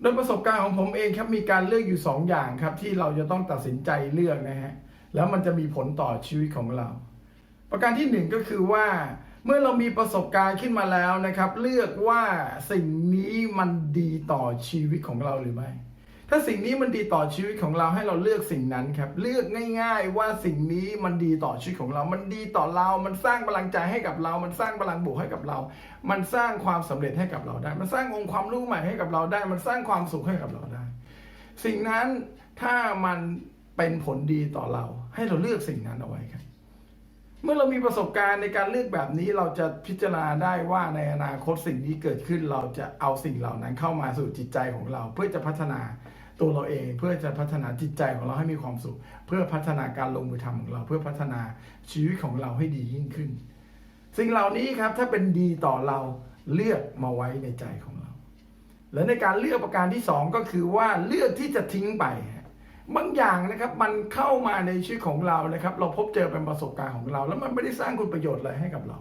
โดยประสบการณ์ของผมเองครับมีการเลือกอยู่ 2 อย่างครับ ที่เราจะต้องตัดสินใจเลือกนะฮะแล้วมันจะมีผลต่อชีวิตของเรา ประการที่หนึ่งก็คือว่า เมื่อเรามีประสบการณ์ขึ้นมาแล้วนะครับ เลือกว่าสิ่งนี้มันดีต่อชีวิตของเราหรือไม่ ถ้าสิ่งนี้มันดีต่อชีวิตของเราให้เราเลือกสิ่งนั้นครับ เลือกง่าย ๆ ว่าสิ่งนี้มันดีต่อชีวิตของเรา มันดีต่อเรา มันสร้างพลังใจให้กับเรา มันสร้างพลังบวกให้กับเรา มันสร้างความสำเร็จให้กับเราได้ มันสร้างองค์ความรู้ใหม่ให้กับเราได้ มันสร้างความสุขให้กับเราได้ สิ่งนั้นถ้ามันเป็นผลดีต่อเรา ให้เราเลือกสิ่งนั้นเอาไว้ครับ เมื่อเรามีประสบการณ์ในการเลือกแบบนี้เราจะพิจารณาได้ว่าในอนาคตสิ่งนี้เกิดขึ้นเราจะเอาสิ่งเหล่านั้นเข้ามาสู่จิตใจของเราเพื่อจะพัฒนา ตัวเราเอง เพื่อจะพัฒนาจิตใจของเราให้มีความสุข เพื่อพัฒนาการลงมือทำของเรา เพื่อพัฒนาชีวิตของเราให้ดียิ่งขึ้น สิ่งเหล่านี้ครับถ้าเป็นดีต่อเราเลือกมาไว้ในใจของเรา และในการเลือกประการที่สองก็คือว่าเลือกที่จะทิ้งไปบางอย่างนะครับมันเข้ามาในชีวิตของเรานะครับ เราพบเจอเป็นประสบการณ์ของเรา แล้วมันไม่ได้สร้างคุณประโยชน์อะไรให้กับเรา